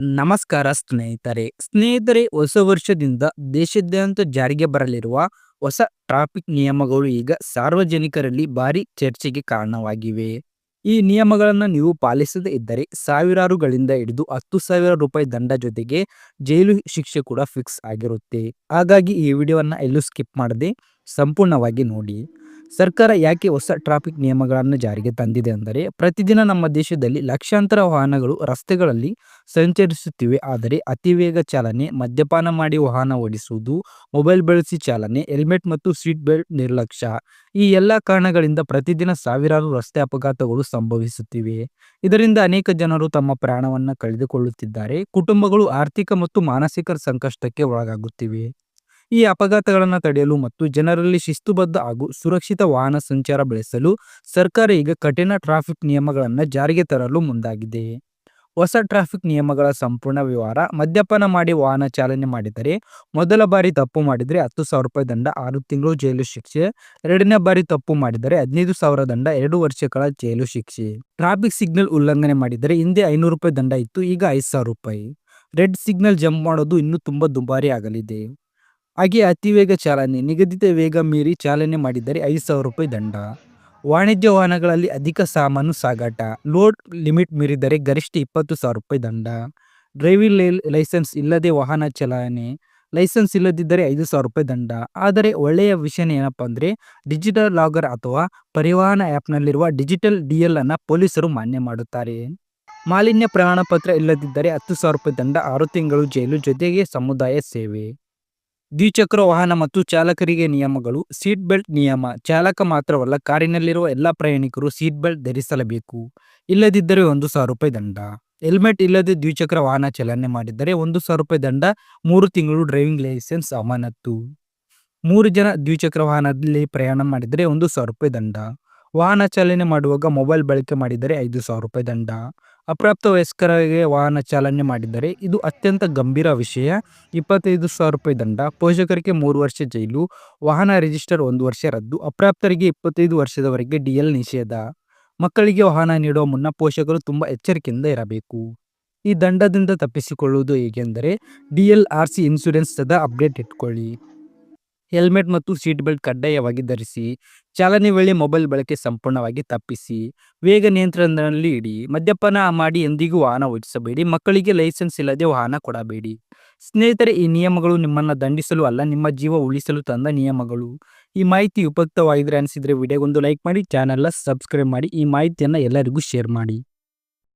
ನಮಸ್ಕಾರ ಸ್ನೇಹಿತರೆ. ಸ್ನೇಹಿತರೆ, ಹೊಸ ವರ್ಷದಿಂದ ದೇಶಾದ್ಯಂತ ಜಾರಿಗೆ ಬರಲಿರುವ ಹೊಸ ಟ್ರಾಫಿಕ್ ನಿಯಮಗಳು ಈಗ ಸಾರ್ವಜನಿಕರಲ್ಲಿ ಭಾರಿ ಚರ್ಚೆಗೆ ಕಾರಣವಾಗಿವೆ. ಈ ನಿಯಮಗಳನ್ನು ನೀವು ಪಾಲಿಸದೇ ಇದ್ದರೆ ಸಾವಿರಾರುಗಳಿಂದ ಹಿಡಿದು ಹತ್ತು ಸಾವಿರ ರೂಪಾಯಿ ದಂಡ ಜೊತೆಗೆ ಜೈಲು ಶಿಕ್ಷೆ ಕೂಡ ಫಿಕ್ಸ್ ಆಗಿರುತ್ತೆ. ಹಾಗಾಗಿ ಈ ವಿಡಿಯೋವನ್ನು ಎಲ್ಲೂ ಸ್ಕಿಪ್ ಮಾಡದೆ ಸಂಪೂರ್ಣವಾಗಿ ನೋಡಿ. ಸರ್ಕಾರ ಯಾಕೆ ಹೊಸ ಟ್ರಾಫಿಕ್ ನಿಯಮಗಳನ್ನು ಜಾರಿಗೆ ತಂದಿದೆ ಅಂದರೆ, ಪ್ರತಿದಿನ ನಮ್ಮ ದೇಶದಲ್ಲಿ ಲಕ್ಷಾಂತರ ವಾಹನಗಳು ರಸ್ತೆಗಳಲ್ಲಿ ಸಂಚರಿಸುತ್ತಿವೆ. ಆದರೆ, ಅತಿವೇಗ ಚಾಲನೆ, ಮದ್ಯಪಾನ ಮಾಡಿ ವಾಹನ ಓಡಿಸುವುದು, ಮೊಬೈಲ್ ಬಳಸಿ ಚಾಲನೆ, ಹೆಲ್ಮೆಟ್ ಮತ್ತು ಸೀಟ್ ಬೆಲ್ಟ್ ನಿರ್ಲಕ್ಷ್ಯ ಈ ಎಲ್ಲ ಕಾರಣಗಳಿಂದ ಪ್ರತಿದಿನ ಸಾವಿರಾರು ರಸ್ತೆ ಅಪಘಾತಗಳು ಸಂಭವಿಸುತ್ತಿವೆ. ಇದರಿಂದ ಅನೇಕ ಜನರು ತಮ್ಮ ಪ್ರಾಣವನ್ನು ಕಳೆದುಕೊಳ್ಳುತ್ತಿದ್ದಾರೆ. ಕುಟುಂಬಗಳು ಆರ್ಥಿಕ ಮತ್ತು ಮಾನಸಿಕ ಸಂಕಷ್ಟಕ್ಕೆ ಒಳಗಾಗುತ್ತಿವೆ. ಈ ಅಪಘಾತಗಳನ್ನು ತಡೆಯಲು ಮತ್ತು ಜನರಲ್ಲಿ ಶಿಸ್ತುಬದ್ಧ ಹಾಗೂ ಸುರಕ್ಷಿತ ವಾಹನ ಸಂಚಾರ ಬೆಳೆಸಲು ಸರ್ಕಾರ ಈಗ ಕಠಿಣ ಟ್ರಾಫಿಕ್ ನಿಯಮಗಳನ್ನು ಜಾರಿಗೆ ತರಲು ಮುಂದಾಗಿದೆ. ಹೊಸ ಟ್ರಾಫಿಕ್ ನಿಯಮಗಳ ಸಂಪೂರ್ಣ ವಿವರ ಮದ್ಯಪಾನ ಮಾಡಿ ವಾಹನ ಚಾಲನೆ ಮಾಡಿದರೆ ಮೊದಲ ಬಾರಿ ತಪ್ಪು ಮಾಡಿದರೆ ಹತ್ತು ಸಾವಿರ ರೂಪಾಯಿ ದಂಡ, ಆರು ತಿಂಗಳು ಜೈಲು ಶಿಕ್ಷೆ, ಎರಡನೇ ಬಾರಿ ತಪ್ಪು ಮಾಡಿದರೆ ಹದಿನೈದು ಸಾವಿರ ದಂಡ, ಎರಡು ವರ್ಷಗಳ ಜೈಲು ಶಿಕ್ಷೆ. ಟ್ರಾಫಿಕ್ ಸಿಗ್ನಲ್ ಉಲ್ಲಂಘನೆ ಮಾಡಿದರೆ ಹಿಂದೆ ಐನೂರು ರೂಪಾಯಿ ದಂಡ ಇತ್ತು, ಈಗ ಐದು ಸಾವಿರ ರೂಪಾಯಿ. ರೆಡ್ ಸಿಗ್ನಲ್ ಜಂಪ್ ಮಾಡೋದು ಇನ್ನೂ ತುಂಬ ದುಬಾರಿ ಆಗಲಿದೆ. ಹಾಗೆ ಅತಿವೇಗ ಚಾಲನೆ, ನಿಗದಿತ ವೇಗ ಮೀರಿ ಚಾಲನೆ ಮಾಡಿದರೆ ಐದು ಸಾವಿರ ರೂಪಾಯಿ ದಂಡ. ವಾಣಿಜ್ಯ ವಾಹನಗಳಲ್ಲಿ ಅಧಿಕ ಸಾಮಾನು ಸಾಗಾಟ, ಲೋಡ್ ಲಿಮಿಟ್ ಮೀರಿದರೆ ಗರಿಷ್ಠ ಇಪ್ಪತ್ತು ಸಾವಿರ ರೂಪಾಯಿ ದಂಡ. ಡ್ರೈವಿಂಗ್ ಲೈಸೆನ್ಸ್ ಇಲ್ಲದೆ ವಾಹನ ಚಲಾವಣೆ, ಲೈಸೆನ್ಸ್ ಇಲ್ಲದಿದ್ದರೆ ಐದು ಸಾವಿರ ರೂಪಾಯಿ ದಂಡ. ಆದರೆ ಒಳ್ಳೆಯ ವಿಷಯ ಏನಪ್ಪ ಅಂದರೆ, ಡಿಜಿಟಲ್ ಲಾಗರ್ ಅಥವಾ ಪರಿವಾಹನ ಆ್ಯಪ್ನಲ್ಲಿರುವ ಡಿಜಿಟಲ್ ಡಿ ಎಲ್ ಅನ್ನು ಪೊಲೀಸರು ಮಾನ್ಯ ಮಾಡುತ್ತಾರೆ. ಮಾಲಿನ್ಯ ಪ್ರಮಾಣ ಪತ್ರ ಇಲ್ಲದಿದ್ದರೆ ಹತ್ತು ಸಾವಿರ ರೂಪಾಯಿ ದಂಡ ಆರು ತಿಂಗಳು ಜೈಲು ಜೊತೆಗೆ ಸಮುದಾಯ ಸೇವೆ. ದ್ವಿಚಕ್ರ ವಾಹನ ಮತ್ತು ಚಾಲಕರಿಗೆ ನಿಯಮಗಳು, ಸೀಟ್ ಬೆಲ್ಟ್ ನಿಯಮ, ಚಾಲಕ ಮಾತ್ರವಲ್ಲ, ಕಾರಿನಲ್ಲಿರುವ ಎಲ್ಲ ಪ್ರಯಾಣಿಕರು ಸೀಟ್ ಬೆಲ್ಟ್ ಧರಿಸಲೇಬೇಕು. ಇಲ್ಲದಿದ್ದರೆ ಒಂದು ಸಾವಿರ ರೂಪಾಯಿ ದಂಡ. ಹೆಲ್ಮೆಟ್ ಇಲ್ಲದೆ ದ್ವಿಚಕ್ರ ವಾಹನ ಚಲನೆ ಮಾಡಿದರೆ ಒಂದು ಸಾವಿರ ರೂಪಾಯಿ ದಂಡ, ಮೂರು ತಿಂಗಳು ಡ್ರೈವಿಂಗ್ ಲೈಸೆನ್ಸ್ ಅಮಾನತ್ತು. ಮೂರು ಜನ ದ್ವಿಚಕ್ರ ವಾಹನದಲ್ಲಿ ಪ್ರಯಾಣ ಮಾಡಿದರೆ ಒಂದು ಸಾವಿರ ರೂಪಾಯಿ ದಂಡ. ವಾಹನ ಚಾಲನೆ ಮಾಡುವಾಗ ಮೊಬೈಲ್ ಬಳಕೆ ಮಾಡಿದರೆ ಐದು ಸಾವಿರ ರೂಪಾಯಿ ದಂಡ. ಅಪ್ರಾಪ್ತ ವಯಸ್ಕರಿಗೆ ವಾಹನ ಚಾಲನೆ ಮಾಡಿದರೆ ಇದು ಅತ್ಯಂತ ಗಂಭೀರ ವಿಷಯ. ಇಪ್ಪತ್ತೈದು ಸಾವಿರ ರೂಪಾಯಿ ದಂಡ, ಪೋಷಕರಿಗೆ ಮೂರು ವರ್ಷ ಜೈಲು, ವಾಹನ ರಿಜಿಸ್ಟರ್ ಒಂದು ವರ್ಷ ರದ್ದು, ಅಪ್ರಾಪ್ತರಿಗೆ ಇಪ್ಪತ್ತೈದು ವರ್ಷದವರೆಗೆ ಡಿ ಎಲ್ ನಿಷೇಧ. ಮಕ್ಕಳಿಗೆ ವಾಹನ ನೀಡುವ ಮುನ್ನ ಪೋಷಕರು ತುಂಬ ಎಚ್ಚರಿಕೆಯಿಂದ ಇರಬೇಕು. ಈ ದಂಡದಿಂದ ತಪ್ಪಿಸಿಕೊಳ್ಳುವುದು ಹೇಗೆಂದರೆ, D L R C insurance update ಇಟ್ಕೊಳ್ಳಿ. ಹೆಲ್ಮೆಟ್ ಮತ್ತು ಸೀಟ್ ಬೆಲ್ಟ್ ಕಡ್ಡಾಯವಾಗಿ ಧರಿಸಿ, ಚಾಲನೆ ವೇಳೆ ಮೊಬೈಲ್ ಬಳಕೆ ಸಂಪೂರ್ಣವಾಗಿ ತಪ್ಪಿಸಿ, ವೇಗ ನಿಯಂತ್ರಣದಲ್ಲಿ ಇಡಿ, ಮದ್ಯಪಾನ ಮಾಡಿ ಎಂದಿಗೂ ವಾಹನ ಓಡಿಸಬೇಡಿ, ಮಕ್ಕಳಿಗೆ ಲೈಸೆನ್ಸ್ ಇಲ್ಲದೆ ವಾಹನ ಕೊಡಬೇಡಿ. ಸ್ನೇಹಿತರೆ, ಈ ನಿಯಮಗಳು ನಿಮ್ಮನ್ನು ದಂಡಿಸಲು ಅಲ್ಲ, ನಿಮ್ಮ ಜೀವ ಉಳಿಸಲು ತಂದ ನಿಯಮಗಳು. ಈ ಮಾಹಿತಿ ಉಪಯುಕ್ತವಾಗಿದ್ರೆ ಅನಿಸಿದರೆ ವಿಡಿಯೋಗೊಂದು ಲೈಕ್ ಮಾಡಿ, ಚಾನಲ್ನ ಸಬ್ಸ್ಕ್ರೈಬ್ ಮಾಡಿ, ಈ ಮಾಹಿತಿಯನ್ನು ಎಲ್ಲರಿಗೂ ಶೇರ್ ಮಾಡಿ.